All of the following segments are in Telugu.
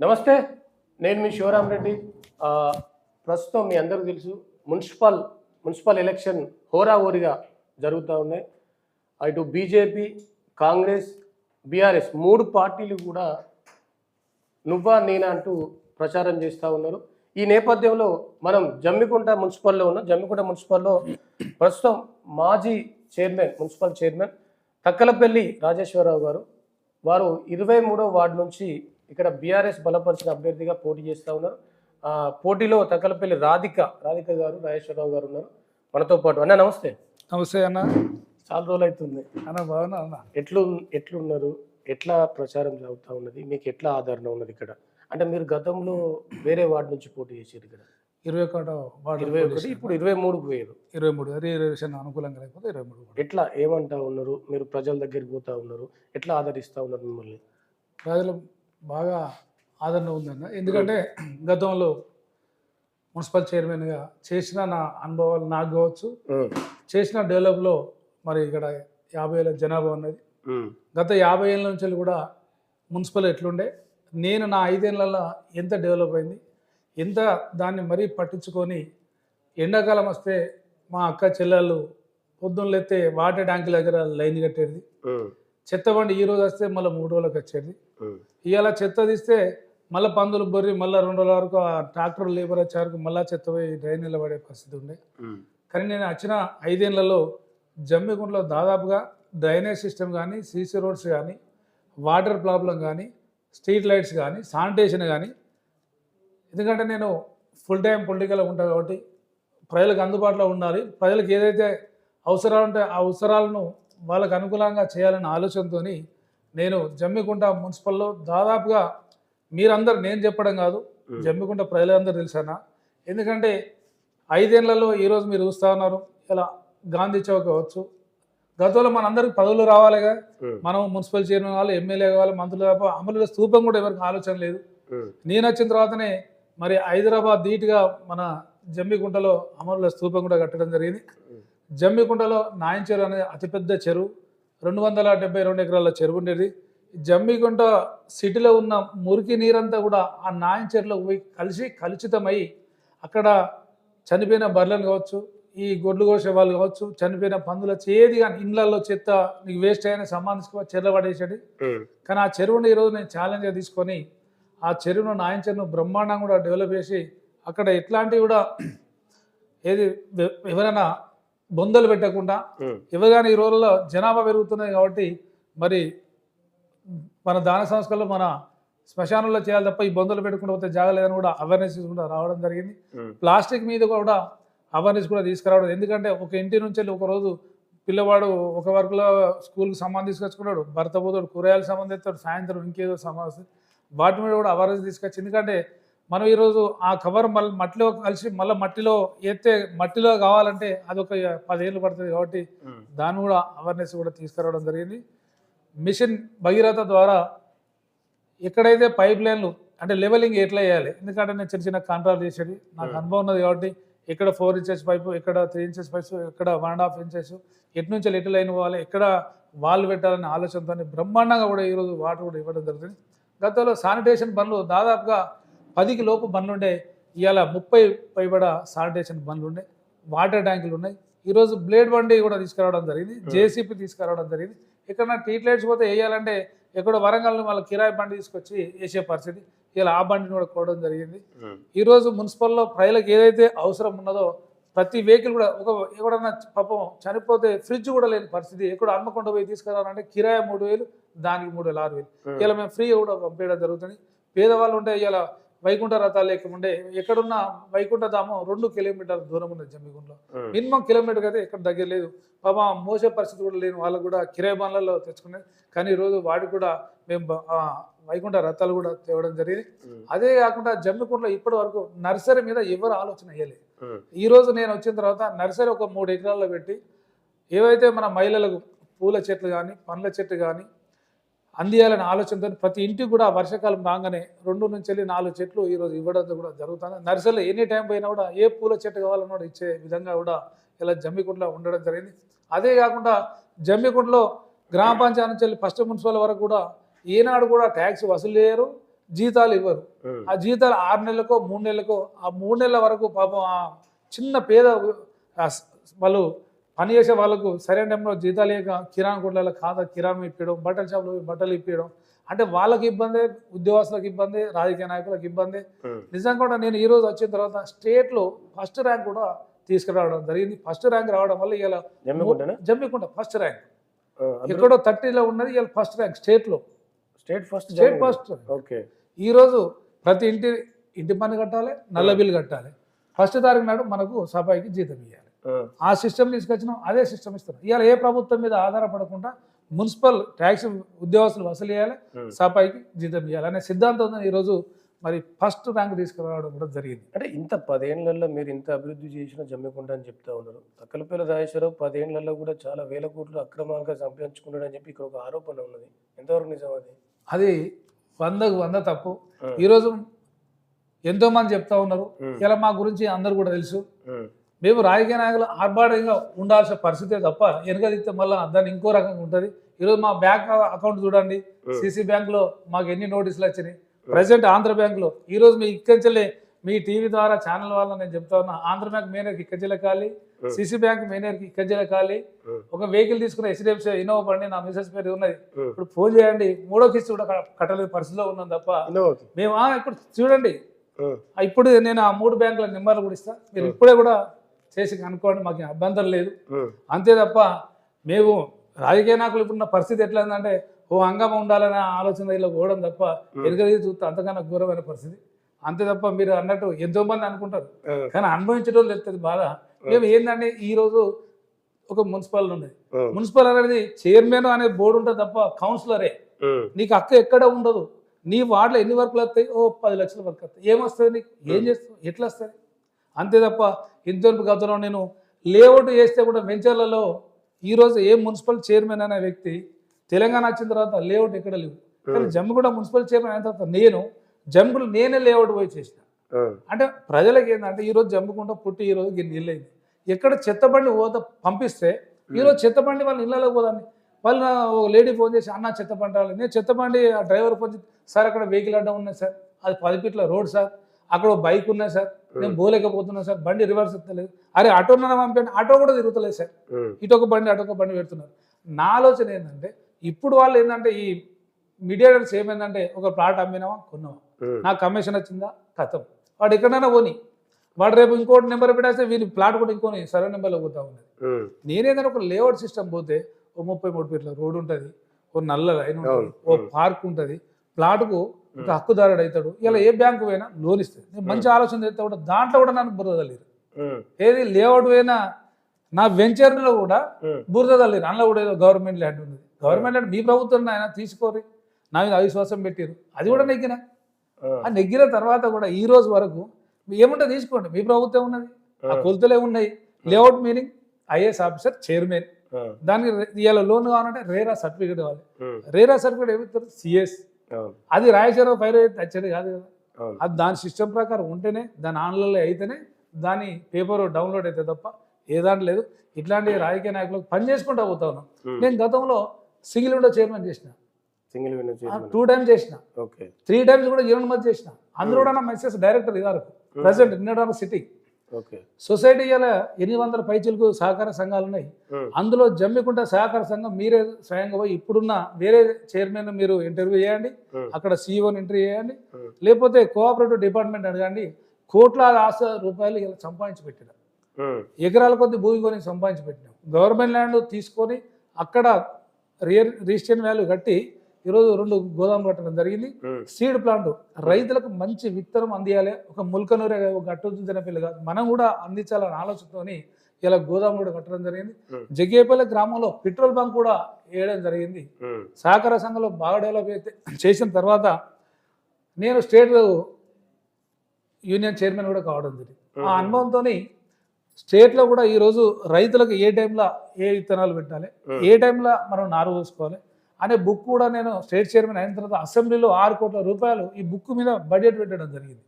నమస్తే నేను మీ శివరామ్ రెడ్డి. ప్రస్తుతం మీ అందరూ తెలుసు మున్సిపల్ మున్సిపల్ ఎలక్షన్ హోరాహోరీగా జరుగుతూ ఉన్నాయి. అటు బీజేపీ కాంగ్రెస్ బీఆర్ఎస్ మూడు పార్టీలు కూడా నువ్వా నేనా అంటూ ప్రచారం చేస్తూ ఉన్నారు. ఈ నేపథ్యంలో మనం జమ్మికుంట మున్సిపల్లో ఉన్నాం. జమ్మికుంట మున్సిపల్లో ప్రస్తుతం మాజీ chairman municipal chairman Takkalapalli Rajeshwara Rao garu వారు ఇరవై మూడో వార్డు నుంచి ఇక్కడ బీఆర్ఎస్ బలపరిచిన అభ్యర్థిగా పోటీ చేస్తూ ఉన్నారు. ఆ, పోటీలో తక్కలపల్లి రాధిక రాధిక గారు రాజేశ్వరరావు గారు ఉన్నారు. మనతో పాటు అన్న నమస్తే. నమస్తే అన్న. చాలా రోజులు అవుతుంది. అన్న బాగున్నా అన్న? ఎట్లు ఎట్లున్నారు? ఎట్లా ప్రచారం జరుగుతూ ఉన్నది? మీకు ఎట్లా ఆదరణ ఉన్నది ఇక్కడ? అంటే మీరు గతంలో వేరే వార్డు నుంచి పోటీ చేశారు ఇక్కడ. ఇరవై ఒకటో వార్డు ఇరవై ఒకటి ఇప్పుడు ఇరవై మూడుకు పోయారు. ఇరవై మూడు రిజర్వేషన్ అనుకూలంగా లేకపోతే ఇరవై మూడు. ఎట్లా ఏమంటా ఉన్నారు? మీరు ప్రజల దగ్గరికి పోతా ఉన్నారు. ఎట్లా ఆదరిస్తా ఉన్నారు మిమ్మల్ని? ప్రజలు బాగా ఆదరణ ఉందన్న ఎందుకంటే గతంలో మున్సిపల్ చైర్మన్గా చేసిన నా అనుభవాలు నాకు కావచ్చు చేసిన డెవలప్లో మరి ఇక్కడ యాభై వేల జనాభా ఉన్నది. గత యాభై ఏళ్ళ నుంచి కూడా మున్సిపల్ ఎట్లుండే నేను నా ఐదేళ్ళలో ఎంత డెవలప్ అయింది ఎంత దాన్ని మరీ పట్టించుకొని ఎండాకాలం వస్తే మా అక్క చెల్లెళ్ళు పొద్దున్న లేస్తే వాటర్ ట్యాంకుల దగ్గర లైన్ కట్టేది. చెత్త బండి ఈ రోజు వస్తే మళ్ళీ మూడు రోజులకు వచ్చేది. ఇవాళ చెత్త తీస్తే మళ్ళీ పందులు బొర్రి మళ్ళీ రెండు రోజుల వరకు ఆ ట్రాక్టర్ లేబర్ వచ్చే వరకు మళ్ళీ చెత్త పోయి డ్రైన్ నిలబడే పరిస్థితి ఉండే. కానీ నేను వచ్చిన ఐదేళ్ళలో జమ్మిగుండలో దాదాపుగా డ్రైనేజ్ సిస్టమ్ కానీ సీసీ రోడ్స్ కానీ వాటర్ ప్రాబ్లం కానీ స్ట్రీట్ లైట్స్ కానీ శానిటేషన్ కానీ ఎందుకంటే నేను ఫుల్ టైం పొలిటికల్ ఉంటాను కాబట్టి ప్రజలకు అందుబాటులో ఉండాలి. ప్రజలకు ఏదైతే అవసరాలు ఉంటే ఆ అవసరాలను వాళ్ళకు అనుకూలంగా చేయాలనే ఆలోచనతో నేను జమ్మికుంట మున్సిపల్లో దాదాపుగా మీరందరూ నేను చెప్పడం కాదు జమ్మికుంట ప్రజలందరూ తెలుసన్నా. ఎందుకంటే ఐదేళ్ళలో ఈరోజు మీరు చూస్తూ ఉన్నారు ఇలా గాంధీ చౌక్ కావచ్చు. గతంలో మనందరికి పదవులు రావాలిగా. మనం మున్సిపల్ చైర్మన్ కావాలి ఎమ్మెల్యే కావాలి మంత్రులు కావాలి అమలుల స్తూపం కూడా ఎవరికి ఆలోచన లేదు. నేను వచ్చిన తర్వాతనే మరి హైదరాబాద్ ధీటుగా మన జమ్మికుంటలో అమరుల స్తూపం కూడా కట్టడం జరిగింది. జమ్మికుంటలో నాయన్ చెరువు అనేది అతిపెద్ద చెరువు. రెండు వందల డెబ్బై రెండు ఎకరాల చెరువు ఉండేది. జమ్మికుంట సిటీలో ఉన్న మురికి నీరంతా కూడా ఆ నాయన్ చెరువులో పోయి కలిసి కలుషితమై అక్కడ చనిపోయిన బర్రెలను కావచ్చు ఈ గొడ్లు కోసే వాళ్ళు కావచ్చు చనిపోయిన పందుల చేది కానీ ఇండ్లలో చెత్త నీకు వేస్ట్ అయిన సంబంధించుకో చెర్ల పడేసేది కానీ ఆ చెరువుని ఈరోజు నేను ఛాలెంజ్గా తీసుకొని ఆ చెరువును నాయన చెరువును బ్రహ్మాండంగా కూడా డెవలప్ చేసి అక్కడ ఎట్లాంటివి కూడా ఏది ఎవరైనా బొందలు పెట్టకుండా ఎవరైనా ఈ రోజుల్లో జనాభా పెరుగుతున్నాయి కాబట్టి మరి మన దాన సంస్కరణలో మన శ్మశానంలో చేయాలి తప్ప ఈ బొందలు పెట్టుకుంటూ పోతే జాగలేదని కూడా అవేర్నెస్ కూడా రావడం జరిగింది. ప్లాస్టిక్ మీద కూడా అవేర్నెస్ కూడా తీసుకురావడం. ఎందుకంటే ఒక ఇంటి నుంచి వెళ్ళి ఒక రోజు పిల్లవాడు ఒక వర్క్లో స్కూల్కి సంబంధం తీసుకొచ్చుకున్నాడు. భర్త పోతాడు కూరగాయలు సంబంధం ఎత్తాడు సాయంత్రం ఇంకేదో సంబంధం వాటి మీద కూడా అవేర్నెస్ తీసుకొచ్చి ఎందుకంటే మనం ఈరోజు ఆ కవర్ మళ్ళీ మట్టిలో కలిసి మళ్ళీ మట్టిలో ఎత్తే మట్టిలో కావాలంటే అది ఒక పదేళ్ళు పడుతుంది కాబట్టి దాన్ని కూడా అవేర్నెస్ కూడా తీసుకురావడం జరిగింది. మిషన్ భగీరథ ద్వారా ఎక్కడైతే పైప్ లైన్లు అంటే లెవెలింగ్ ఎట్లా వేయాలి ఎందుకంటే నేను చిన్న చిన్న కాంట్రాక్ట్ చేసేది. నాకు అనుభవం ఉన్నది కాబట్టి ఇక్కడ ఫోర్ ఇంచెస్ పైపు ఇక్కడ త్రీ ఇంచెస్ పైప్స్ ఇక్కడ వన్ అండ్ హాఫ్ ఇంచెస్ ఎటు నుంచి ఎటు లైన్ పోవాలి ఎక్కడ వాల్ పెట్టాలనే ఆలోచనతో బ్రహ్మాండంగా కూడా ఈరోజు వాటర్ కూడా ఇవ్వడం జరుగుతుంది. గతంలో శానిటేషన్ బండ్లు దాదాపుగా పదికి లోపు బండ్లు ఉండే ఇవాళ ముప్పై పైబడ శానిటేషన్ బండ్లు ఉండే వాటర్ ట్యాంకులు ఉన్నాయి. ఈరోజు బ్లేడ్ బండి కూడా తీసుకురావడం జరిగింది జేసీపీ తీసుకురావడం జరిగింది. ఎక్కడన్నా ట్రీట్ లైట్స్ పోతే వేయాలంటే ఎక్కడో వరంగల్ వాళ్ళ కిరాయి బండి తీసుకొచ్చి వేసే పరిస్థితి. ఇలా ఆ బండిని కూడా కోవడం జరిగింది. ఈరోజు మున్సిపల్లో ప్రజలకు ఏదైతే అవసరం ఉన్నదో ప్రతి వెహికల్ కూడా ఒక ఎక్కడన్నా పాపం చనిపోతే ఫ్రిడ్జ్ కూడా లేని పరిస్థితి. ఎక్కడ అమ్మకుండా పోయి తీసుకురావాలంటే కిరాయి మూడు వేలు దానికి మూడు వేలు ఆరు వేలు. ఇలా మేము ఫ్రీ కూడా పంపించడం జరుగుతుంది. పేదవాళ్ళు ఉంటే ఇలా వైకుంఠ రథాలు లేకుండే ఎక్కడున్న వైకుంఠ ధామం రెండు కిలోమీటర్ల దూరం ఉన్నది జమ్మిగుండలో. మినిమం కిలోమీటర్ అయితే ఎక్కడ దగ్గర లేదు పాప మోసే పరిస్థితి కూడా లేని వాళ్ళకు కూడా కిరాయి బండ్లలో తెచ్చుకునేది కానీ ఈరోజు వాడికి కూడా మేము వైకుంఠ రథాలు కూడా తేవడం జరిగింది. అదే కాకుండా జమ్మికుంటలో ఇప్పటి వరకు నర్సరీ మీద ఎవరు ఆలోచన వేయలేదు ఈ రోజు నేను వచ్చిన తర్వాత నర్సరీ ఒక మూడు ఎకరాల్లో పెట్టి ఏవైతే మన మహిళలకు పూల చెట్లు కానీ పండ్ల చెట్లు కానీ అందియాలనే ఆలోచనతో ప్రతి ఇంటికి కూడా వర్షాకాలం రాగానే రెండు నుంచి వెళ్ళి నాలుగు చెట్లు ఈరోజు ఇవ్వడం కూడా జరుగుతుంది. నర్సరీలో ఎనీ టైం పోయినా కూడా ఏ పూల చెట్టు కావాలన్నా కూడా ఇచ్చే విధంగా కూడా ఇలా జమ్మికుంటలో ఉండడం జరిగింది. అదే కాకుండా జమ్మికుంటలో గ్రామ పంచాయతీ నుంచి వెళ్ళి ఫస్ట్ మున్సిపల్ వరకు కూడా ఈనాడు కూడా ట్యాక్స్ వసూలు చేయరు జీతాలు ఇవ్వరు. ఆ జీతాలు ఆరు నెలలకో మూడు నెలలకో ఆ మూడు నెలల వరకు పాపం ఆ చిన్న పేద వాళ్ళు పని చేసే వాళ్ళకు సరైన టైంలో జీతాలు లేక కిరాణా కొట్ల ఖాతా కిరాణం ఇప్పించడం బట్టల షాపులో బట్టలు ఇప్పించడం అంటే వాళ్ళకి ఇబ్బంది ఉద్యోగస్తులకు ఇబ్బంది రాజకీయ నాయకులకు ఇబ్బంది. నిజంగా కూడా నేను ఈ రోజు వచ్చిన తర్వాత స్టేట్లో ఫస్ట్ ర్యాంక్ కూడా తీసుకురావడం జరిగింది. ఫస్ట్ ర్యాంక్ రావడం వల్ల ఇలా జమ్మికుంట ఫస్ట్ ర్యాంక్. ఎక్కడో థర్టీలో ఉన్నది ఇలా ఫస్ట్ ర్యాంక్ స్టేట్లో. State first state. First okay. ఈరోజు ప్రతి ఇంటి ఇంటి పన్ను కట్టాలి నల్ల బిల్లు కట్టాలి. ఫస్ట్ తారీఖు నాడు మనకు సఫాయికి జీతం ఇవ్వాలి ఆ, సిస్టమ్ తీసుకొచ్చినాం అదే సిస్టమ్ ఇస్తున్నాం ఇవాళ ఏ ప్రభుత్వం మీద ఆధారపడకుండా మున్సిపల్ ట్యాక్స్ ఉద్యోగస్తులు వసూలు చేయాలి ఉమ్. సఫాయికి జీతం ఇవ్వాలి అనే సిద్ధాంతం ఈరోజు మరి ఫస్ట్ ర్యాంక్ తీసుకురావడం కూడా జరిగింది. అంటే ఇంత పదేళ్ళలో మీరు ఇంత అభివృద్ధి చేసిన జమ్మికుంట అని చెప్తా ఉన్నారు. తక్కలపల్లి రాజేశ్వరరావు పదేళ్ళలో కూడా చాలా వేల కోట్లు అక్రమాలుగా సంపాదించుకున్నాడని చెప్పి ఇక్కడ ఒక ఆరోపణ ఉన్నది. ఎంతవరకు నిజం అది? అది వందకు వంద తప్పు. ఈరోజు ఎంతో మంది చెప్తా ఉన్నారు. ఇలా మా గురించి అందరు కూడా తెలుసు. మేము రాజకీయ నాయకులు ఆర్భాటంగా ఉండాల్సిన పరిస్థితే తప్ప వెనకదిస్తే మళ్ళీ దాన్ని ఇంకో రకంగా ఉంటుంది ఈరోజు మా బ్యాంక్ అకౌంట్ చూడండి. సిసి బ్యాంక్లో మాకు ఎన్ని నోటీసులు వచ్చినాయి ప్రజెంట్ ఆంధ్ర బ్యాంక్లో ఈరోజు మీ ఇక్కచెల్లే మీ టీవీ ద్వారా ఛానల్ వల్ల నేను చెప్తా ఉన్నా ఆంధ్ర బ్యాంక్ మేనేజర్కి ఖాళీ Hmm. సిసి బ్యాంక్ మేనేజర్కి ఇక్కచెల్ల ఖాళీ. ఒక వెహికల్ తీసుకున్న హెచ్డిఎఫ్సి ఇన్నోవా బండి నా మిసెస్ పేరు ఉన్నది. ఇప్పుడు ఫోన్ చేయండి మూడో కిస్తీ కూడా క- కట్టలేని పరిస్థితిలో ఉన్నాం తప్ప. మేము ఇప్పుడు చూడండి ఇప్పుడు నేను ఆ మూడు బ్యాంకుల నెంబర్లు కూడా ఇస్తా మీరు ఇప్పుడే కూడా చేసి కనుక్కోండి మాకు అభ్యంతరం లేదు. అంతే తప్ప మేము రాజకీయ నాయకులు ఇప్పుడున్న పరిస్థితి ఎట్లా ఉందంటే ఓ అంగం ఉండాలనే ఆలోచన ఇలా పోవడం తప్ప ఎదుగది చూస్తే అంతకన్నా ఘోరమైన పరిస్థితి. అంతే తప్ప మీరు అన్నట్టు ఎంతో మంది అనుకుంటారు కానీ అనుభవించడం తెలుస్తుంది బాధ. మేము ఏంటంటే ఈ రోజు ఒక మున్సిపల్ ఉమ్, మున్సిపల్ అనేది చైర్మన్ అనే బోర్డు ఉంటుంది తప్ప కౌన్సిలరే. నీకు అక్క ఎక్కడ ఉండదు. నీ వార్డులో ఎన్ని వర్కులు వస్తాయి? ఓ పది లక్షల వర్క్ వస్తాయి. ఏమొస్తుంది నీకు? ఏం చేస్తావు? ఎట్లా వస్తుంది? అంతే తప్ప ఇంతవరకు గతంలో నేను లేఅవుట్ చేస్తే కూడా వెంచర్లలో ఈరోజు ఏ మున్సిపల్ చైర్మన్ అనే వ్యక్తి తెలంగాణ వచ్చిన తర్వాత లేఅవుట్ ఎక్కడ లేవు. కానీ జమ్మిగూడ మున్సిపల్ చైర్మన్ అయిన తర్వాత నేను జమ్మిగూడ నేనే లేఅవుట్ పోయి చేసిన. అంటే ప్రజలకు ఏంటంటే ఈరోజు జమ్ముకుంటా పుట్టి ఈరోజు గిన్నె ఇల్లైంది ఎక్కడ చెత్తబండి పోత పంపిస్తే ఈరోజు చెత్తబండి వాళ్ళ ఇళ్ళలో పోదండి వాళ్ళు ఒక లేడీ ఫోన్ చేసి అన్న చెత్తబండి రావాలి నేను చెత్తబండి ఆ డ్రైవర్ ఫోన్ చేసి సార్ అక్కడ వెహికల్ అడ్డం ఉన్నాయి సార్. అది పది ఫీట్ల రోడ్ సార్. అక్కడ బైక్ ఉన్నాయి సార్ నేను పోలేకపోతున్నా సార్ బండి రివర్స్ ఎత్తలేదు. అరే ఆటో పంపండి ఆటో కూడా తిరుగుతలేదు సార్. ఉమ్, ఇటు ఒక బండి అటు ఒక బండి పెడుతున్నారు. నా ఆలోచన ఏంటంటే ఇప్పుడు వాళ్ళు ఏంటంటే ఈ మీడియాటర్స్ ఏమైందంటే ఒక ప్లాట్ అమ్మినామా కొన్నామా ఉమ్, నాకు కమిషన్ వచ్చిందా? కథం వాడు ఎక్కడైనా పోని. వాడు రేపు ఇంకోటి నెంబర్ పెట్టేస్తే వీని ప్లాట్ కూడా ఇంకోని సర్వే నెంబర్లో పోతా ఉన్నది. ఉమ్, నేనేదైనా ఒక లేఅవుట్ సిస్టమ్ పోతే ఓ ముప్పై మూడు ఫీట్ల రోడ్ ఉంటుంది ఓ నల్ల లైన్ ఉంటుంది. ఓ పార్క్ ఉంటుంది ప్లాట్కు ఒక హక్కుదారుడు అవుతాడు. ఇలా ఏ బ్యాంకు పోయినా లోన్ ఇస్తుంది నేను మంచి ఆలోచన చేస్తే కూడా దాంట్లో కూడా నన్ను బురద తల్లిరు. ఉమ్, ఏది లేఅవుట్ పోయినా నా వెంచర్లో కూడా బురద తల్లిరు. అందులో కూడా ఏదో గవర్నమెంట్ ల్యాండ్ ఉంది గవర్నమెంట్ ల్యాండ్ మీ ప్రభుత్వం ఆయన తీసుకోరి నా మీద అవిశ్వాసం పెట్టారు అది కూడా నెగ్గిన? ఆ, నెగ్గిన తర్వాత కూడా ఈ రోజు వరకు ఏముంటే తీసుకోండి. మీ ప్రభుత్వం ఉన్నది. ఆ కొలతలే ఉన్నాయి. Layout meaning IAS officer chairman. దానికి ఇవాళ లోన్ కావాలంటే రేరా సర్టిఫికేట్ కావాలి రేరా సర్టిఫికేట్ ఏమిస్తారు సిఎస్. అది రాయచర ఫైర్ అయితే వచ్చేది కాదు కదా. అది దాని సిస్టమ్ ప్రకారం ఉంటేనే దాని ఆన్లైన్లో అయితేనే దాని పేపర్ డౌన్లోడ్ అయితే తప్ప ఏ దాంట్లో లేదు. ఇట్లాంటి రాజకీయ నాయకులకు పని చేసుకుంటూ పోతా ఉన్నాం. నేను గతంలో సింగిల్ విండో చైర్మన్ చేసిన. సింగిల్ విండో టూ టైమ్స్ చేసిన. ఓకే. త్రీ టైమ్స్ కూడా యూనిట్ మధ్య చేసిన. అందులో కూడా మెసేజ్ డైరెక్టర్ ఇదారు ప్రజెంట్ ఇన్నడాన సిటీ. ఓకే సొసైటీ ఇలా ఎనిమిది వందల పైచీలకు సహకార సంఘాలు ఉన్నాయి. అందులో జమ్మికుంట సహకార సంఘం మీరే స్వయంగా పోయి ఇప్పుడున్న వేరే చైర్మన్ మీరు ఇంటర్వ్యూ చేయండి. అక్కడ సీఈఓని ఇంటర్వ్యూ చేయండి. లేకపోతే కోఆపరేటివ్ డిపార్ట్మెంట్ అడగండి. కోట్లాది ఆశ రూపాయలు ఇలా సంపాదించి పెట్టిన. ఎకరాల కొద్ది భూమి కొని సంపాదించి పెట్టినాం. గవర్నమెంట్ ల్యాండ్ తీసుకొని అక్కడ రియర్ రిజిస్ట్రేషన్ వాల్యూ కట్టి ఈరోజు రెండు గోదాం కట్టడం జరిగింది. సీడ్ ప్లాంట్ రైతులకు మంచి విత్తనం అందియాలి. ఒక ముల్కనూరే ఒక అట్టు చూసిన పిల్ల కాదు. మనం కూడా అందించాలనే ఆలోచనతోని ఇలా గోదాం కూడా కట్టడం జరిగింది. జగ్గేపల్లి గ్రామంలో పెట్రోల్ బంక్ కూడా వేయడం జరిగింది. సహకార సంఘంలో బాగా డెవలప్ అయితే చేసిన తర్వాత నేను స్టేట్ యూనియన్ చైర్మన్ కూడా కావడం జరిగింది. ఆ అనుభవంతో స్టేట్లో కూడా ఈరోజు రైతులకు ఏ టైంలో ఏ విత్తనాలు పెట్టాలి. ఏ టైంలో మనం నారు పోసుకోవాలి? అనే బుక్ కూడా నేను స్టేట్ చైర్మన్ అయిన తర్వాత అసెంబ్లీలో ఆరు కోట్ల రూపాయలు ఈ బుక్ మీద బడ్జెట్ పెట్టడం జరిగింది.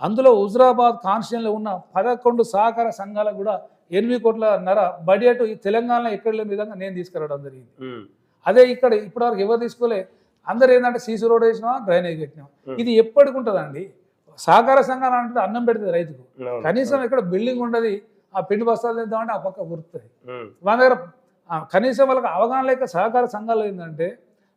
అందులో హుజరాబాద్ కాన్స్టిట్యూన్లో ఉన్న పదకొండు సహకార సంఘాలకు కూడా ఎనిమిది కోట్ల నర బడ్జెట్ ఈ తెలంగాణలో ఎక్కడ లేని విధంగా నేను తీసుకురావడం జరిగింది. అదే ఇక్కడ ఇప్పటివరకు ఎవరు తీసుకోలే? అందరు ఏంటంటే సీసీ రోడ్ వేసినావా? డ్రైనేజ్ పెట్టినావా Hmm. ఇది ఎప్పటికి ఉంటుందండి? సహకార సంఘాలు అంటే అన్నం పెడుతుంది రైతుకు. కనీసం ఇక్కడ బిల్డింగ్ ఉండదు ఆ పిండి బస్తాలు తెద్దామంటే ఆ పక్క గుర్తుంది మన దగ్గర కనీసం వాళ్ళకి అవగాహన లేక సహకార సంఘాలు ఏంటంటే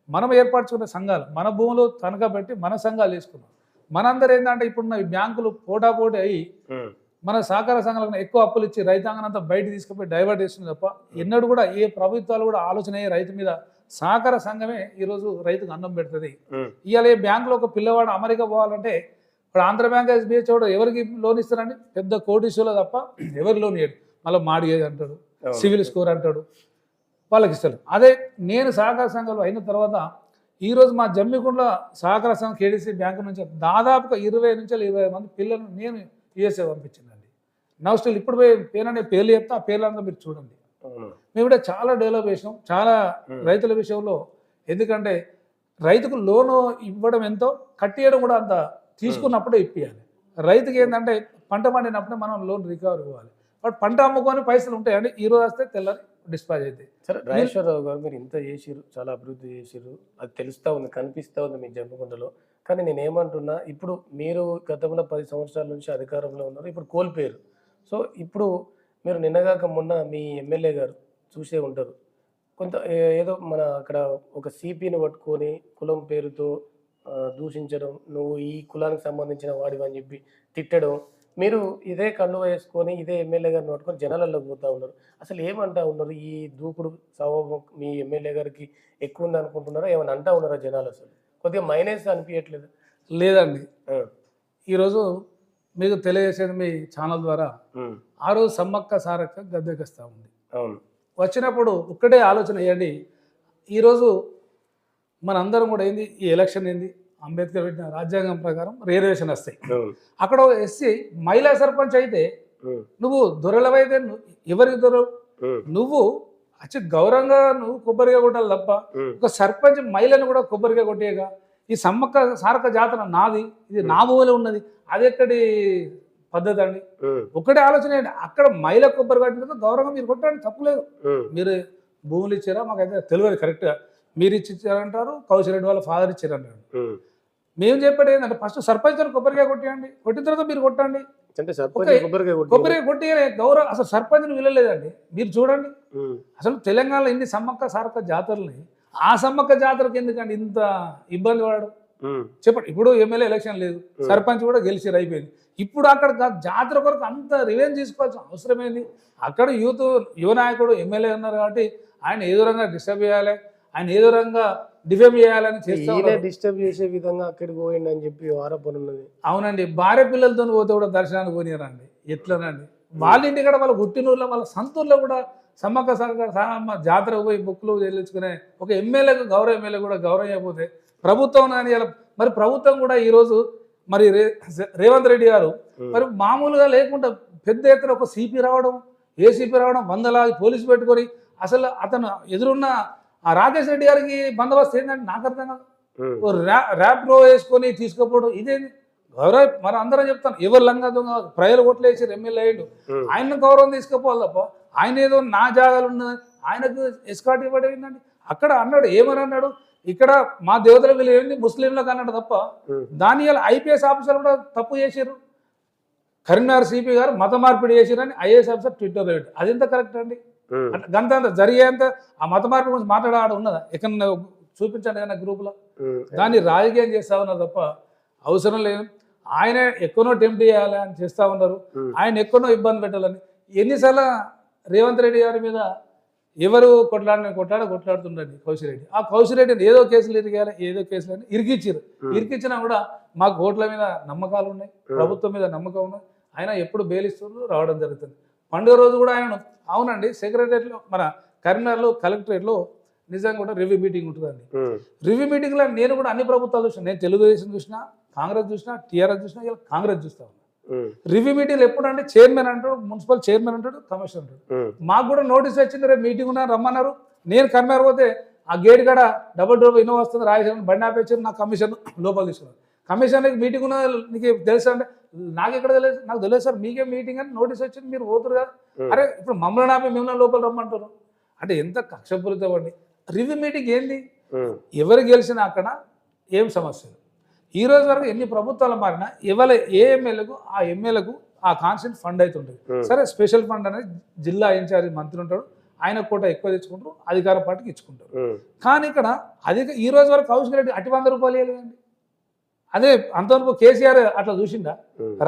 మనం ఏర్పరచుకున్న సంఘాలు మన భూములు తనఖా పెట్టి మన సంఘాలు తీసుకున్నాం మనందరూ ఏంటంటే ఇప్పుడున్న ఈ బ్యాంకులు పోటాపోటీ అయ్యి ఉమ్, మన సహకార సంఘాలకు ఎక్కువ అప్పులు ఇచ్చి రైతాంగం అంతా బయట తీసుకుపోయి డైవర్ట్ చేస్తుంది తప్ప ఎన్నడూ కూడా ఏ ప్రభుత్వాలు కూడా ఆలోచన అయ్యే రైతు మీద సహకార సంఘమే ఈరోజు రైతుకు అన్నం పెడుతుంది. ఇవాళ ఏ బ్యాంకులో ఒక పిల్లవాడు అమెరికా పోవాలంటే ఇప్పుడు ఆంధ్ర బ్యాంక్ ఎస్బీఐ చూడ ఎవరికి లోన్ ఇస్తారండి? పెద్ద కోటీసులో తప్ప ఎవరు లోన్ ఇయ్యడు మళ్ళీ మాడిగేది అంటాడు. సివిల్ స్కోర్ అంటాడు. వాళ్ళకి ఇస్తారు అదే నేను సహకార సంఘాలు అయిన తర్వాత ఈరోజు మా జమ్మికుండ్ల సహకార సంఘం కేడీసీ బ్యాంకు నుంచి దాదాపుగా ఇరవై నుంచి ఇరవై మంది పిల్లలు నేను యుఎస్ఏ పంపించిందండి నా స్టిల్ ఇప్పుడు పోయి పేరు పేర్లు చెప్తా ఆ పేర్లంతా మీరు చూడండి. మేము కూడా చాలా డెవలప్ చేసినాం. చాలా. రైతుల విషయంలో ఎందుకంటే రైతుకు లోను ఇవ్వడం ఎంతో కట్టేయడం కూడా అంత తీసుకున్నప్పుడే ఇప్పియాలి. రైతుకి ఏంటంటే పంట పండినప్పుడే మనం లోన్ రికవర్ ఇవ్వాలి బట్ పంట అమ్ముకొని పైసలు ఉంటాయండి. ఈ రోజు వస్తే తెల్లారి డిస్పాచ్ అవుతాయి సరే రాజేశ్వరరావు గారు మీరు ఇంత చేసిరు చాలా అభివృద్ధి చేసిరు అది తెలుస్తా ఉంది కనిపిస్తా ఉంది మీ జమ్మకుంటలో కానీ నేను ఏమంటున్నా ఇప్పుడు మీరు గతంలో పది సంవత్సరాల నుంచి అధికారంలో ఉన్నారు ఇప్పుడు కోల్పోయారు. సో ఇప్పుడు మీరు నిన్నగాక మొన్న మీ ఎమ్మెల్యే గారు చూసే ఉంటారు. కొంత ఏదో మన అక్కడ ఒక సిపిని పట్టుకొని కులం పేరుతో దూషించడం నువ్వు ఈ కులానికి సంబంధించిన వాడివి అని చెప్పి తిట్టడం మీరు ఇదే కళ్ళు వేసుకొని ఇదే ఎమ్మెల్యే గారిని పట్టుకొని జనాలలోకి పోతా ఉన్నారు. అసలు ఏమంటా ఉన్నారు? ఈ దూకుడు స్వభావం మీ ఎమ్మెల్యే గారికి ఎక్కువ ఉంది అనుకుంటున్నారా? ఏమైనా అంటా ఉన్నారా జనాలు అసలు? కొద్దిగా మైనస్ అనిపించట్లేదు లేదండి. ఈరోజు మీకు తెలియజేసేది మీ ఛానల్ ద్వారా ఆ రోజు సమ్మక్క సారక్క గద్దెకిస్తా ఉంది. అవును. వచ్చినప్పుడు ఒక్కటే ఆలోచన వేయండి ఈరోజు మనందరం కూడా ఏంది? ఈ ఎలక్షన్ ఏంది? అంబేద్కర్ పెట్టిన రాజ్యాంగం ప్రకారం రిజర్వేషన్ వస్తాయి. అక్కడ ఎస్సీ మహిళా సర్పంచ్ అయితే నువ్వు దొరలవైతే ఎవరికి దొరవు? నువ్వు అచ్చి గౌరవంగా నువ్వు కొబ్బరిగా కొట్టాలి తప్ప ఒక సర్పంచ్ మహిళను కూడా కొబ్బరిగా కొట్టేయగా ఈ సమ్మక్క సారక జాతర నాది ఇది నా భూమిలో ఉన్నది అది ఎక్కడి పద్ధతి అండి? ఒకటే ఆలోచన ఏంటి? అక్కడ మహిళ కొబ్బరి కట్టిన తర్వాత గౌరవంగా మీరు కొట్టండి తప్పులేదు మీరు భూములు ఇచ్చారా? మాకైతే తెలియదు కరెక్ట్గా. మీరు ఇచ్చి ఇచ్చారంటారు కౌశల్ రెడ్డి వాళ్ళ ఫాదర్ ఇచ్చారంటారు. మేము చెప్పేది ఏంటంటే ఫస్ట్ సర్పంచ్ కొబ్బరికాయ కొట్టేయండి. కొట్టిన తర్వాత మీరు కొట్టండి. అంటే సర్పంచ్ ఓకే. కొబ్బరికాయ కొట్టి గౌరవ అసలు సర్పంచ్ని వినలేదండి. మీరు చూడండి. అసలు తెలంగాణలో ఎన్ని సమ్మక్క సారక్క జాతరలు ఆ సమ్మక్క జాతరకి ఎందుకండి ఇంత ఇబ్బంది పడడం చెప్పండి. ఇప్పుడు ఎమ్మెల్యే ఎలక్షన్ లేదు. సర్పంచ్ కూడా గెలిచి అయిపోయింది. ఇప్పుడు అక్కడ జాతర కొరకు అంత రివెంజ్ తీసుకోవాల్సిన అవసరం ఏంది? అక్కడ యూత్ యువ నాయకుడు ఎమ్మెల్యే ఉన్నారు కాబట్టి ఆయన ఏదో రంగా డిస్టర్బ్ చేయాలి. ఆయన ఏదో రంగా డిఫేమ్ చేయాలని చేస్తా. డిస్టర్బ్ చేసే విధంగా అక్కడికి పోయిండు అని చెప్పి ఆరోపణ ఉన్నది. అవునండి భార్య పిల్లలతో పోతే కూడా దర్శనానికి పోనీయరండి ఎట్లనండి? వాళ్ళ ఇంటి కూడా వాళ్ళ పుట్టినూరులో వాళ్ళ సంతూరులో కూడా సమ్మక్క సారమ్మ జాతర పోయి బుక్లు చెల్లించుకునే ఒక ఎమ్మెల్యేకు గౌరవ ఎమ్మెల్యే కూడా గౌరవం అయిపోతే ప్రభుత్వం ఇలా మరి ప్రభుత్వం కూడా ఈరోజు మరి రేవంత్ రెడ్డి గారు మరి మామూలుగా లేకుండా పెద్ద ఎత్తున ఒక సిపి రావడం ఏసీపీ రావడం వందలాది పోలీసు పెట్టుకొని అసలు అతను ఎదురున్న ఆ రాకేష్ రెడ్డి గారికి బందోబస్తు ఏంటంటే నాకు అర్థం కాదు. ర్యాప్ రో వేసుకొని తీసుకుపోవడం ఇదేంది? గౌరవ మరి అందరం చెప్తాను ఎవరు లంగా దొంగ ప్రజలు ఓట్లు వేసి ఎమ్మెల్యే అయ్యిండు. ఆయన గౌరవం తీసుకుపోవాలి తప్ప ఆయన ఏదో నా జాగాలు ఉన్నది ఆయనకు ఎస్కాట్ ఇవ్వడం ఏంటండి అక్కడ అన్నాడు ఏమని అన్నాడు? ఇక్కడ మా దేవతల వీళ్ళు ఏంది ముస్లింలకు అన్నాడు తప్ప దాని వల్ల ఐపీఎస్ ఆఫీసర్ కూడా తప్పు చేశారు కరీంనగర్ సిపి గారు మత మార్పిడి చేశారని ఐఏఎస్ ఆఫీసర్ ట్విట్టర్లో పెట్టారు. అది ఎంత కరెక్ట్ అండి? గంత జరిగేంత ఆ మత మార్పిడి గురించి మాట్లాడాడు ఉన్నదా? ఎక్కడ చూపించండి ఏదైనా గ్రూప్లో? ఉమ్, దాన్ని రాజకీయం చేస్తా ఉన్నారు తప్ప అవసరం లేదు. ఆయన ఎక్కడో టెంప్ట్ చేయాలి అని చేస్తా ఉన్నారు. ఆయన ఎక్కడో ఇబ్బంది పెట్టాలని. ఎన్నిసార్లు రేవంత్ రెడ్డి గారి మీద ఎవరు కొట్లాడిన కొట్లాడ కొట్లాడుతుండండి కౌశిరెడ్డి ఆ కౌశిరెడ్డిని ఏదో కేసులు ఇరిగాలి ఏదో కేసులు అని ఇరికిచ్చారు. ఇరికిచ్చినా కూడా మాకు ఓట్ల మీద నమ్మకాలు ఉన్నాయి ప్రభుత్వం మీద నమ్మకం ఉన్నాయి. ఆయన ఎప్పుడు బెయిలిస్తూ రావడం జరుగుతుంది. పండుగ రోజు కూడా ఆయన అవునండి సెక్రటరియట్లో మన కరీంనగర్లో కలెక్టరేట్లో నిజంగా కూడా రివ్యూ మీటింగ్ ఉంటుందండి. రివ్యూ మీటింగ్లో నేను కూడా అన్ని ప్రభుత్వాలు చూసిన నేను తెలుగుదేశం చూసినా కాంగ్రెస్ చూసినా టీఆర్ఎస్ చూసినా ఇలా కాంగ్రెస్ చూస్తా ఉన్నా. రివ్యూ మీటింగ్లు ఎప్పుడు అంటే చైర్మన్ అంటాడు మున్సిపల్ చైర్మన్ అంటాడు కమిషనర్ అంటాడు. మాకు కూడా నోటీస్ వచ్చింది రేపు మీటింగ్ ఉన్నా రమ్మన్నారు. నేను కన్వీనర్ పోతే ఆ గేట్ కాడ డబుల్ డబుల్ ఇన్నో వస్తుంది రాజేశ్వరం బండి ఆపేచ్చారు నా కమిషన్ లోపల తీసుకున్నాను కమిషన్కి మీటింగ్ ఉన్న నీకు తెలుసా అంటే నాకు ఎక్కడ తెలియదు నాకు తెలియదు సార్ మీకే మీటింగ్ అని నోటీస్ వచ్చింది మీరు పోతురు కదా. అరే ఇప్పుడు మమ్మల్ని ఆపి మిమ్మల్ని లోపల రమ్మంటారు. అంటే ఎంత కక్షపూరితం అండి రివ్యూ మీటింగ్ ఏంది? ఎవరు గెలిచినా అక్కడ ఏం సమస్యలు ఈ రోజు వరకు ఎన్ని ప్రభుత్వాలు మారినా ఎవరి ఏ ఎమ్మెల్యేకు ఆ ఎమ్మెల్యేకు ఆ కాన్స్టెంట్ ఫండ్ అవుతుంటుంది. సరే స్పెషల్ ఫండ్ అనేది జిల్లా ఇన్ఛార్జ్ మంత్రి ఉంటాడు ఆయన కోట ఎక్కువ తెచ్చుకుంటారు అధికార పార్టీకి ఇచ్చుకుంటారు. కానీ ఇక్కడ అధిక ఈ రోజు వరకు కౌశిక్ రెడ్డి అటు వంద రూపాయలు ఇవ్వలేదండి. అదే అంతవరకు కేసీఆర్ అట్లా చూసిండా?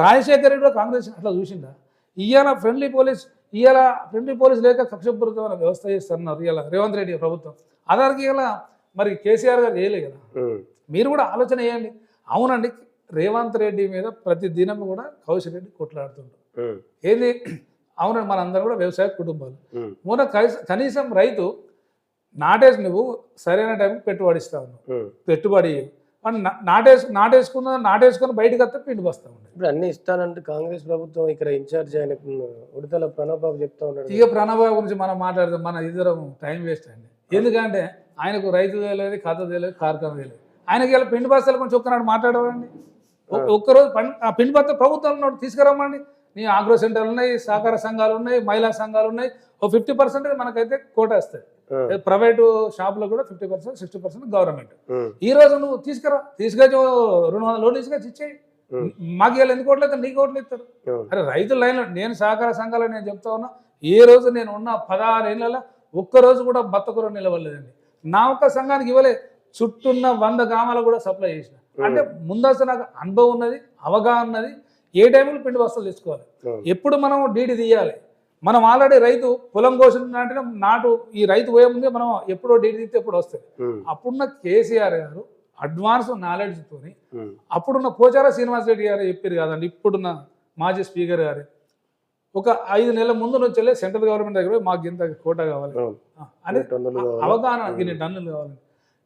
రాజశేఖర రెడ్డి కాంగ్రెస్ అట్లా చూసిండా? ఇవాళ ఫ్రెండ్లీ పోలీస్ ఇవాళ ఫ్రెండ్లీ పోలీస్ లేక కక్షపూరితమైన వ్యవస్థ చేస్తున్నారు ఇవాళ రేవంత్ రెడ్డి ప్రభుత్వం. అదానికి ఇలా మరి కేసీఆర్ గారు చేయలే కదా? మీరు కూడా ఆలోచన చేయండి. అవునండి రేవంత్ రెడ్డి మీద ప్రతి దినం కూడా కౌశిక్ రెడ్డి కొట్లాడుతుంటారు ఏది? అవునండి మనందరం కూడా వ్యవసాయ కుటుంబాలు. మొన్న కనీస- రైతు నాటేసి నువ్వు సరైన టైంకి పెట్టుబడి ఇస్తావు నువ్వు. ఉమ్. పెట్టుబడి మన నాటేసు నాటేసుకున్న నాటేసుకుని బయటకు వస్తే పిండి వస్తా ఉండే ఇప్పుడు అన్ని ఇస్తానంటే కాంగ్రెస్ ప్రభుత్వం ఇక్కడ ఇన్ఛార్జ్ ఆయన ఉడతల ప్రణబ్ బాబు చెప్తా ఉన్నాడు. ఇక ప్రణబాబు గురించి మనం మాట్లాడితే మన ఇద్దరం టైం వేస్ట్ అండి. ఎందుకంటే ఆయనకు రైతు తెలియదు కథ తెలియదు కార్ఖాన తెలియదు. ఆయనకి ఇలా పిండి బస్తాల గురించి ఒక్కనాడు మాట్లాడవండి ఒక్కరోజు పిండి బస్తా ప్రభుత్వం ఉన్నాడు తీసుకురమ్మండి. నీ ఆగ్రో సెంటర్లు ఉన్నాయి సహకార సంఘాలు ఉన్నాయి మహిళా సంఘాలు ఉన్నాయి. ఓ ఫిఫ్టీ పర్సెంట్ మనకైతే కోట వస్తాయి ప్రైవేటు షాపులో కూడా fifty percent sixty percent government. ఈ రోజు నువ్వు తీసుకురా తీసుకొచ్చి రెండు వందల లోన్ తీసుకొచ్చి ఇచ్చేయి. మాకు ఇలా ఎన్ని కోట్లు అవుతారు నీ కోట్లు ఇస్తారు అరే రైతుల లైన్లో నేను సహకార సంఘాలు నేను చెప్తా ఉన్నా ఏ రోజు నేను ఉన్న పదహారు ఏళ్ళలో ఒక్క రోజు కూడా బత్తకూర నిలవలేదండి నా ఒక్క సంఘానికి ఇవ్వలే చుట్టూన్న వంద గ్రామాలకు కూడా సప్లై చేసిన. అంటే ముందస్తు నాకు అనుభవం ఉన్నది అవగాహన ఉన్నది ఏ టైంలో పిండి బస్తాలు తీసుకోవాలి. ఎప్పుడు మనం డీడీ తీయాలి. మనం ఆల్రెడీ రైతు పొలం కోసిన అంటే నాటు ఈ రైతు పోయే ముందే మనం ఎప్పుడో డీడీ తీస్తే ఎప్పుడు వస్తుంది అప్పుడున్న కేసీఆర్ గారు అడ్వాన్స్ నాలెడ్జ్తోని అప్పుడున్న పోచార శ్రీనివాస్ రెడ్డి గారు చెప్పారు కదండి ఇప్పుడున్న మాజీ స్పీకర్ గారు. ఒక ఐదు నెలల ముందు నుంచి వెళ్ళి సెంట్రల్ గవర్నమెంట్ దగ్గర పోయి మాకు ఇంత కోట కావాలి. అని. అవగాహన ఇన్ని టన్నులు కావాలి.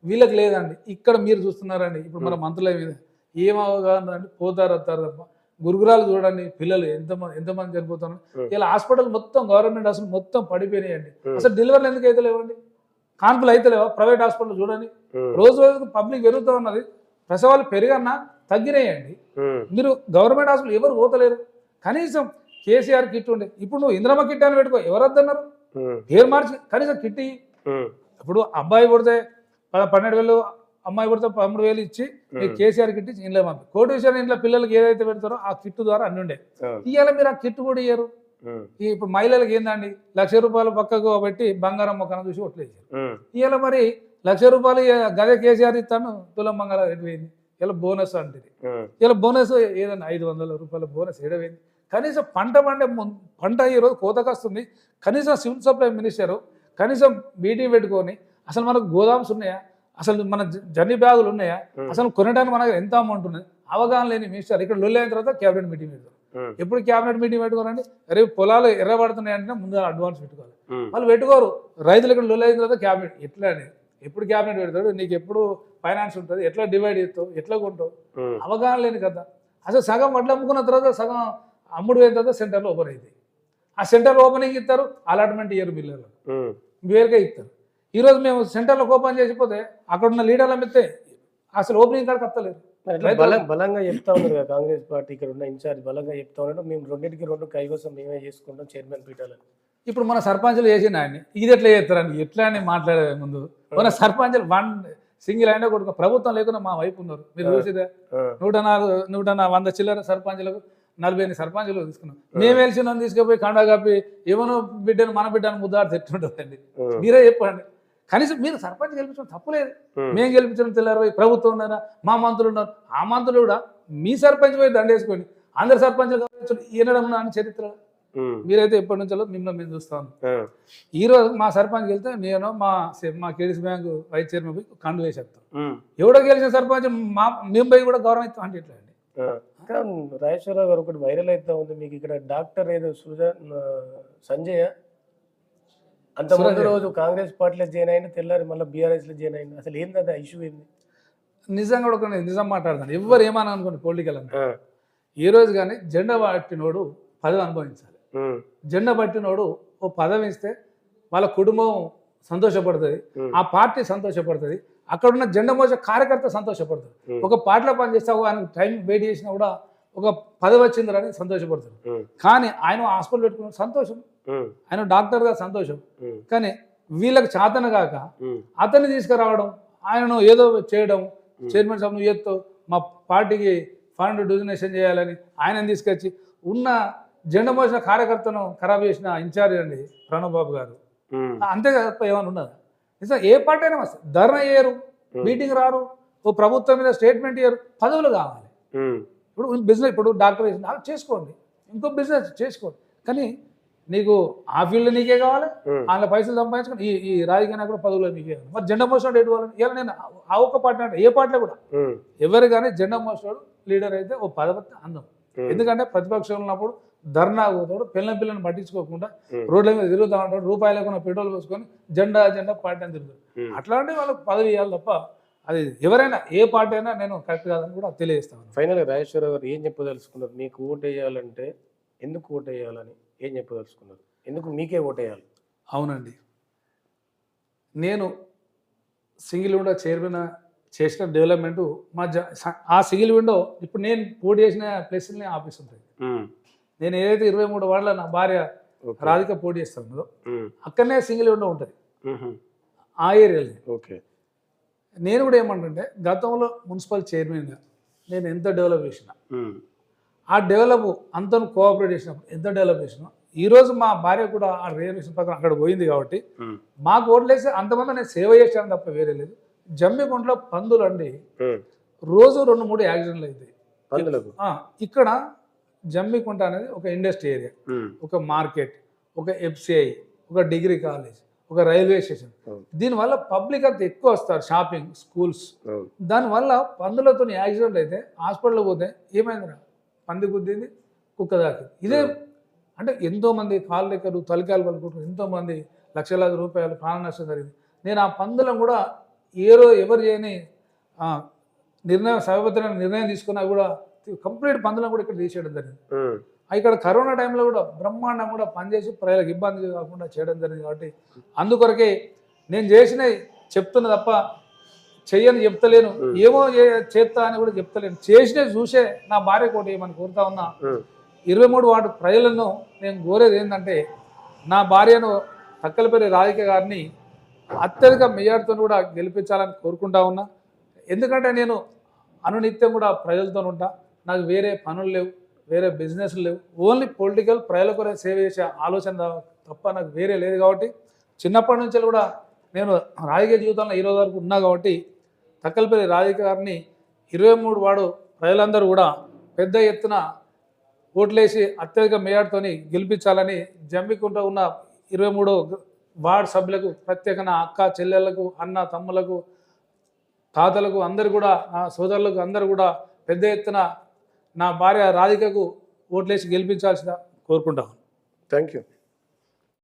వీళ్ళకి లేదండి ఇక్కడ మీరు చూస్తున్నారండి ఇప్పుడు మన మంత్రుల మీద ఏం అవగాహన అంటే పోతారు వస్తారు తప్ప గురుగురాలు చూడండి పిల్లలు ఎంతమంది ఎంతమంది చనిపోతున్నారు. ఇలా హాస్పిటల్ మొత్తం గవర్నమెంట్ హాస్పిటల్ మొత్తం పడిపోయినాయండి. అసలు డెలివరీలు ఎందుకు అయితే లేవండి? కాన్పులు అయితే లేవా? ప్రైవేట్ హాస్పిటల్ చూడండి. రోజు రోజుకు పబ్లిక్ పెరుగుతూ ఉన్నది. ప్రసవాలు పెరిగన్నా తగ్గినాయండి. మీరు గవర్నమెంట్ హాస్పిటల్ ఎవరు పోతలేరు? కనీసం కేసీఆర్ కిట్ ఉండే. ఇప్పుడు నువ్వు ఇంద్రమ్మ కిట్ అని పెట్టుకో ఎవరు వద్దన్నారు? పేరు మార్చి కనీసం కిట్ ఇప్పుడు అబ్బాయి పుడితే పన్నెండు వేలు అమ్మాయి పుడితే పదమూడు వేలు ఇచ్చి కేసీఆర్ కిట్ ఇచ్చి ఇంట్లో పంపి. కోటి విషయాన్ని ఇంట్లో పిల్లలకి ఏదైతే పెడతారో ఆ కిట్ ద్వారా అన్ని ఉండే. ఇవాళ మీరు ఆ కిట్ కూడా ఇయ్యరు. ఇప్పుడు మహిళలకు ఏందండి? లక్ష రూపాయలు పక్కకు పెట్టి బంగారం మొక్కన చూసి ఒట్లేసారు ఇవాళ మరి లక్ష రూపాయలు గదే కేసీఆర్ ఇస్తాను తులం బంగారం ఎటు పోయింది ఇలా బోనస్ అంటే ఇలా బోనస్ ఏదన్నా ఐదు వందల రూపాయల బోనస్ ఏడవేంది కనీసం పంట పండే పంట ఈరోజు కోతకు వస్తుంది కనీసం సివిల్ సప్లై మినిస్టరు కనీసం మీటింగ్ పెట్టుకొని అసలు మనకు గోదామ్స్ ఉన్నాయా? అసలు మన జర్నీ బ్యాగులు ఉన్నాయా. అసలు కొనడానికి మనకు ఎంత అమౌంట్ ఉన్నది? అవగాహన లేని మినిస్టర్ ఇక్కడ లొల్లి అయిన తర్వాత క్యాబినెట్ మీటింగ్ పెడతారు. ఉమ్, ఎప్పుడు క్యాబినెట్ మీటింగ్ పెట్టుకోరండి రేపు పొలాలు ఎర్రబడుతున్నాయి అంటే ముందు అడ్వాన్స్ పెట్టుకోవాలి. వాళ్ళు పెట్టుకోరు. రైతులు ఇక్కడ లొల్లి అయిన తర్వాత క్యాబినెట్ ఎట్లా అని? ఎప్పుడు క్యాబినెట్ పెడతాడు? నీకు ఎప్పుడు ఫైనాన్స్ ఉంటుంది? ఎట్లా డివైడ్ చేస్తావు? ఎట్లా కొంటావు? అవగాహన లేని కదా అసలు సగం వడ్లు అమ్ముకున్న తర్వాత సగం అమ్ముడు అయిన తర్వాత సెంటర్లో ఓపెన్ అవుతాయి ఆ సెంటర్ ఓపెనింగ్ ఇస్తారు అలాట్మెంట్ ఇయ్యరు బిల్లులు ఉమ్, వేరుగా ఇస్తారు. ఈరోజు మేము సెంటర్లో ఓపెన్ చేసిపోతే అక్కడ ఉన్న లీడర్లు అమ్మితే అసలు ఓపెనింగ్ కాడికి వస్తలేదు రైతులు- బలం బలంగా చెప్తా ఉన్నారు కదా కాంగ్రెస్ పార్టీ ఇక్కడ ఉన్న ఇన్ఛార్జ్ బలంగా చెప్తా ఉన్నాడు మేము రెండింటికి రెండు కైవసం మేమే చేసుకుంటాం చైర్మన్ పీఠాలని. ఇప్పుడు మన సర్పంచులు చేసిన ఆయన ఇది ఎట్లా చేస్తారని ఎట్లా అని మాట్లాడే ముందు? మన సర్పంచులు వన్ సింగిల్ అయినా కొడుకు ప్రభుత్వం లేకుండా మా వైపు ఉన్నారు. మీరు చూసిరా ఆ, నూట నాలుగు నూట వంద చిల్లర సర్పంచులకు నలభై ఎనిమిది సర్పంచులు తీసుకున్నాం. మేము వెలిసిన తీసుకుపోయి కండా కప్పి ఏమనో బిడ్డను మన బిడ్డను ముద్దాడు తిట్టుంటుందండి ఉమ్, మీరే చెప్పండి. కనీసం మీరు సర్పంచ్ గెలిపించడం తప్పులేదు మేము గెలిపించడం తెల్లారు ప్రభుత్వం ఉన్నారా? మా మంత్రులు ఉన్నారు. ఆ మంత్రులు కూడా మీ సర్పంచ్ పోయి దండేసుకోండి అందరు సర్పంచ్లు ఈనడం అని చరిత్ర మీరైతే ఎప్పటి నుంచో మిమ్మల్ని మేము చూస్తాను ఆ, ఈ రోజు మా సర్పంచ్ వెళ్తే నేను మా మా కేడీసీ బ్యాంకు వైస్ చైర్మన్ పోయి కండు వేసేస్తాం. ఉమ్, ఎవడో గెలిచిన సర్పంచ్ మా మేము పోయి కూడా గౌరవం ఇస్తాం అంటే ఎట్లా అండి రాజేశ్వరరావు గారు ఒకటి వైరల్ అవుతా ఉంది. మీకు ఇక్కడ డాక్టర్ ఏదో సుజన్ సంజయ్ అంత ముందు. రోజు కాంగ్రెస్ పార్టీలో జాయిన్ అయిన తెల్లారి మళ్ళీ బీఆర్ఎస్లో జాయిన్ అయింది అసలు ఏంది అది? ఇష్యూ ఏంది? నిజంగా కూడా నిజం మాట్లాడతాను. ఎవరు ఏమని అనుకోండి పొలిటికల్ ఆ, ఈ రోజు కానీ జెండా పట్టినోడు పదవి అనుభవించాలి. జెండా పట్టినోడు ఓ పదవి ఇస్తే వాళ్ళ కుటుంబం సంతోషపడుతుంది. ఆ పార్టీ సంతోషపడుతుంది. అక్కడ ఉన్న జెండా మోసే కార్యకర్త సంతోషపడుతుంది. ఒక పార్టీలో పనిచేస్తే ఆయన టైం వెయిట్ చేసినా కూడా ఒక పదవి వచ్చిందని సంతోషపడుతుంది. కానీ ఆయన హాస్పిటల్ పెట్టుకున్న సంతోషం. ఆయన డాక్టర్గా సంతోషం. కానీ వీళ్ళకి చాతన కాక అతన్ని తీసుకురావడం ఆయనను ఏదో చేయడం చైర్మన్ సాబ్ నువ్వు చేస్తావు మా పార్టీకి ఫండ్ డొనేషన్ చేయాలని ఆయన తీసుకొచ్చి ఉన్న జెండా మోసిన కార్యకర్తను ఖరాబ్ చేసిన ఇన్ఛార్జ్ అండి ప్రణబ్ బాబు గారు. అంతే తప్ప ఏమైనా ఉన్నదా? నిజం ఏ పార్టీ అయినా ధర్నా చేయరు మీటింగ్ రారు ఓ ప్రభుత్వం మీద స్టేట్మెంట్ ఇయ్యరు పదవులు కావాలి. ఇప్పుడు బిజినెస్ ఇప్పుడు డాక్టర్ చేసుకోండి. ఇంకో బిజినెస్ చేసుకోండి. కానీ నీకు ఆ ఫీల్డ్ నీకే కావాలి వాళ్ళ పైసలు సంపాదించుకొని ఈ ఈ రాజకీయ నాయకుడు పదవులు నీకే కావాలి. మరి జెండా మోసినోడు ఎటు వాళ్ళని ఇలా నేను ఆ ఒక్క పార్టీ అంటే ఏ పార్టీలో కూడా ఎవరు కానీ జెండా మోసినోడు లీడర్ అయితే ఓ పదవత్తి అందం. ఎందుకంటే ప్రతిపక్షంలో ఉన్నప్పుడు ధర్నా పోతాడు పిల్లల పిల్లని పట్టించుకోకుండా. రోడ్ల మీద తిరుగుతూ ఉంటాడు రూపాయలు లేకుండా పెట్రోల్ పోసుకొని జెండా జెండా పార్టీ అని తిరుగుతాడు. అట్లాంటి వాళ్ళకి పదవి ఇవ్వాలి తప్ప అది ఎవరైనా ఏ పార్టీ అయినా నేను కరెక్ట్ కాదని కూడా తెలియజేస్తాను ఫైనల్గా రాజేశ్వరరావు గారు ఏం చెప్పదలుచుకున్నారు? నీకు ఓటు వేయాలంటే ఎందుకు ఓటు వేయాలని? ఏం చెప్పదలుచుకున్నారు? ఎందుకు మీకే ఓటు వేయాలి అవునండి. నేను సింగిల్ విండో చైర్మన్ చేసిన డెవలప్మెంట్ మా ఆ సింగిల్ విండో ఇప్పుడు నేను పోటీ చేసిన ప్లేస్లోనే ఆఫీస్ ఉంటుంది నేను ఏదైతే ఇరవై మూడు వార్డులో నా భార్య. రాధిక పోటీ చేస్తాను అక్కడనే సింగిల్ విండో ఉంటుంది. ఆ ఏరియాలో ఓకే. నేను కూడా ఏమంటుంటే గతంలో మున్సిపల్ చైర్మన్గా నేను ఎంత డెవలప్ చేసిన ఆ డెవలప్ అంతను కోఆపరేట్ చేసినప్పుడు ఎంత డెవలప్ చేసినా ఈరోజు మా భార్య కూడా ఆ రిజర్వేషన్ ప్రకారం అక్కడ పోయింది కాబట్టి మాకు ఓట్లేసి అంతమంది నేను సేవ చేశాను తప్ప వేరే లేదు. జమ్మిగుంటలో పందులు అండి. రోజు రెండు మూడు యాక్సిడెంట్లు అవుతాయి ఇక్కడ జమ్మికుంట అనేది ఒక ఇండస్ట్రీ ఏరియా. ఒక మార్కెట్ ఒక ఎఫ్సిఐ ఒక డిగ్రీ కాలేజ్ ఒక రైల్వే స్టేషన్. దీనివల్ల పబ్లిక్ అంతా ఎక్కువ వస్తారు షాపింగ్ స్కూల్స్. దానివల్ల పందులతో యాక్సిడెంట్ అయితే హాస్పిటల్కి పోతే ఏమైందిరా? పంది గుద్దింది కుక్క దాకింది. ఇదే అంటే ఎంతోమంది కాళ్ళు లెక్కలు తలకాయలు పలుకుంటారు ఎంతోమంది లక్షలాది రూపాయలు ప్రాణ నష్టం జరిగింది. నేను ఆ పందులను కూడా ఏరో ఎవరు చేయని నిర్ణయం సభపతిన నిర్ణయం తీసుకున్నా కూడా కంప్లీట్ పందులను కూడా ఇక్కడ తీసేయడం జరిగింది. ఆ ఇక్కడ కరోనా టైంలో కూడా బ్రహ్మాండం కూడా పనిచేసి ప్రజలకు ఇబ్బంది కాకుండా చేయడం జరిగింది కాబట్టి అందుకొరకే నేను చేసిన చెప్తున్నా తప్ప చెయ్యని చెప్తలేను. ఏమో చేస్తా అని కూడా చెప్తలేను. చేసినవి చూసే నా భార్య కోటి ఏమని కోరుతా ఉన్నా ఇరవై మూడు వార్డు ప్రజలను నేను కోరేది ఏంటంటే నా భార్యను తక్కలపల్లి రాధిక గారిని అత్యధిక మెజార్టీతో కూడా గెలిపించాలని కోరుకుంటా ఉన్నా. ఎందుకంటే నేను అనునిత్యం కూడా ప్రజలతో ఉంటా. నాకు వేరే పనులు లేవు వేరే బిజినెస్ లేవు. ఓన్లీ పొలిటికల్ ప్రజల కొరకు సేవ చేసే ఆలోచన తప్ప నాకు వేరే లేదు కాబట్టి చిన్నప్పటి నుంచి కూడా నేను రాజకీయ జీవితంలో ఈ రోజు వరకు ఉన్నా కాబట్టి తక్కలపల్లి రాధిక ఇరవై మూడు వాడు ప్రజలందరూ కూడా పెద్ద ఎత్తున ఓట్లేసి అత్యధిక మేయర్తోని గెలిపించాలని జమ్మికుంటూ ఉన్న ఇరవై మూడో వార్డు సభ్యులకు ప్రత్యేకన అక్క చెల్లెళ్ళకు అన్న తమ్ములకు తాతలకు అందరు కూడా నా సోదరులకు అందరూ కూడా పెద్ద ఎత్తున నా భార్య రాధికకు ఓట్లేసి గెలిపించాల్సిన కోరుకుంటాను. Thank you